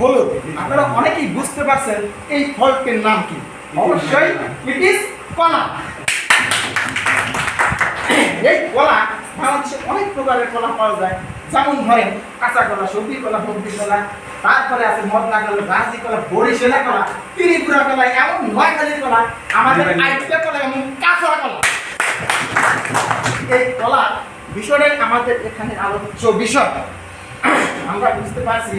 হলুদ আপনারা অনেকেই বুঝতে পারছেন এই ফলটির নাম কি। অবশ্যই ইট ইজ কলা। এই কলা বাংলাদেশে অনেক প্রকারের কলা পাওয়া যায়। যেমন ধরেন কাঁচা কলা সবজি কলা সবজি কলা তারপরে আছে মদনা কলা রাজি কলা বরিশালা কলা ত্রিপুরা কলা এমন নোয়াখালী কলা আমাদের আইটা কলা। এমন কাঁচা কলা। এই কলা বিষয়টাই আমাদের এখানে আলোচ্য বিষয়। আমরা বুঝতে পারছি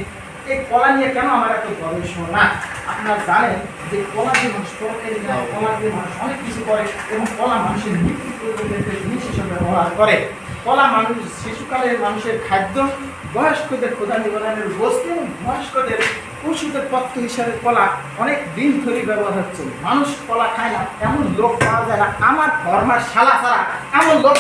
এই কলা নিয়ে কেন আমার এত গবেষণা? আপনারা জানেন যে কলা দিয়ে মানুষ তরকারি খায় কলা দিয়ে মানুষ অনেক কিছু করে এবং কলা মানুষের জিনিস হিসেবে ব্যবহার করে। কলা মানুষ শিশুকালের মানুষের খাদ্য বয়স্কদের ক্ষুধা নিবারণের বস্তু এবং বয়স্কদের ওষুধের পত্র হিসাবে কলা অনেক দিন ধরে ব্যবহার হচ্ছে। মানুষ কলা খায় না এমন লোক পাওয়া যায় না। আমার ধর্মার শালা ছাড়া এমন লোক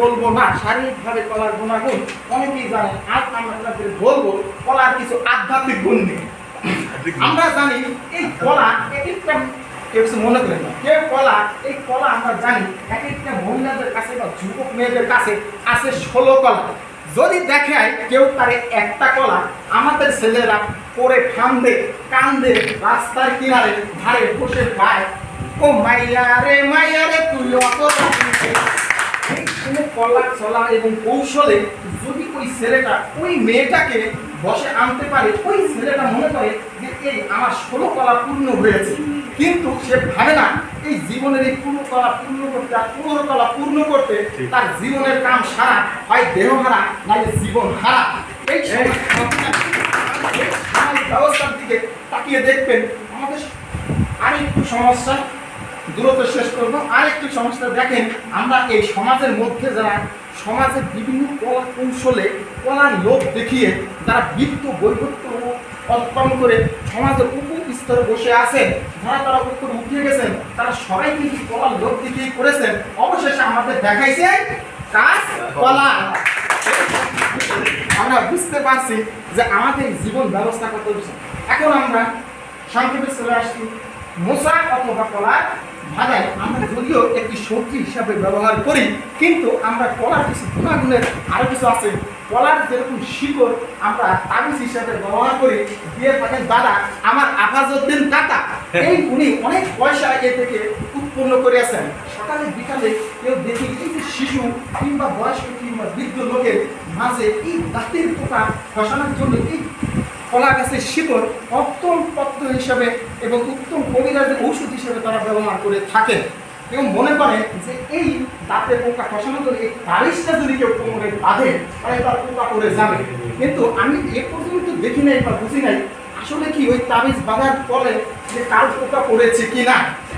বলব না শারীরিকভাবে কলার গুণাগুণ অনেকেই জানেন আজ আমরা আপনাদের বলব কলার কিছু আধ্যাত্মিক গুণ নিয়ে। আমরা জানি এই কলা এক একটা কেউ কিছু মনে করেন না কেউ কলা এই কলা আমরা জানি এক একটা মহিলাদের কাছে বা যুবক মেয়েদের কাছে আছে ষোলো কলা। যদি দেখায় কেউ তারে একটা কলা আমাদের ছেলেরা পরে ফান্দে কান্দে রাস্তার কিনারে ধারে বসে খায় ও মাইয়া রে মাইয়া রে তুই অত কলা চলা এবং কৌশলে যদি ওই ছেলেটা ওই মেয়েটাকে বসে আনতে পারে ওই ছেলেটা মনে করে যে এই আমার ষোলো কলা পূর্ণ হয়েছে। কিন্তু সে ভাবে না এই জীবনের এই পূর্ণ কলা পূর্ণ করতে আর পনেরো কলা পূর্ণ করতে তার জীবনের কাম সারা হয় দেহ হারা নাহলে জীবন হারা। এই সামাজিক ব্যবস্থার দিকে তাকিয়ে দেখবেন আমাদের আর একটু সমস্যা দূরত্ব শেষ করব। আর একটু সমস্যা দেখেন, আমরা এই সমাজের মধ্যে যারা, সমাজের বিভিন্ন কলা কৌশলে কলার লোক দেখিয়ে যারা বৃত্ত বৈভত্য উৎপন্ন করে সমাজের উপ স্তরে বসে আছেন, যারা তারা উপরে উঠিয়ে গেছেন, তারা সবাই কিন্তু কলার লোক দেখিয়ে করেছেন। অবশেষে আমাদের দেখাইছে কাজ কলা। আমরা বুঝতে পারছি যে আমাদের জীবন ব্যবস্থা কত এখন আমরা সংক্ষেপে চলে আসছি। মোসা অথবা কলার ভাগায় আমরা যদিও একটি সবজি হিসাবে ব্যবহার করি কিন্তু আমরা কলার কিছু গুণাগুণের আরও কিছু আছে। কলার যেরকম শিকড় আমরা তাবিজ হিসাবে ব্যবহার করি দিয়ে থাকেন দাদা আমার আফাজউদ্দিন কাকা এই উনি অনেক পয়সা এ থেকে উৎপন্ন করেছেন সকালে বিকালে কেউ দেখি এই যে শিশু কিংবা বয়স্ক কিংবা বৃদ্ধ লোকের মাঝে এই দাঁতের পোকা ফসানোর জন্য এই কলা গাছের শিকড় উত্তম পত্র হিসাবে এবং উত্তম কবিরাজের ঔষধ হিসেবে তারা ব্যবহার করে থাকেন। এবং মনে করে যে এই দাঁতের পোকা ফসানো করে এই তারিশটা যদি কেউ কোমরে বাঁধে, তাহলে তার পোকা পড়ে যাবে। কিন্তু আমি এ পর্যন্ত দেখি নাই বা বুঝি নাই, আসলে কি ওই তাবিজ বাঁধার পরে যে কাল পোকা পড়েছে কি না?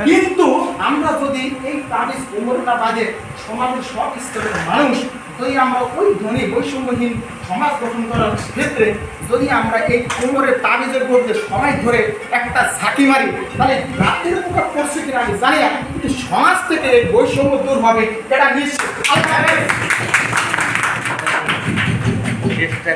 কিন্তু আমরা যদি এই তাবিজ কোমরটা বাঁধে, সমাজের সব স্তরের মানুষ আমরা ওই ধনী বৈষম্যহীন সমাজ গঠন করার ক্ষেত্রে যদি আমরা এই কোমরের তাবিজের মধ্যে সময় ধরে একটা ঝাঁকি মারি, তাহলে রাতের পোকা করছে কিনা আমি জানি না, কিন্তু সমাজ থেকে এই বৈষম্য দূর হবে, এটা নিশ্চিত। চেষ্টা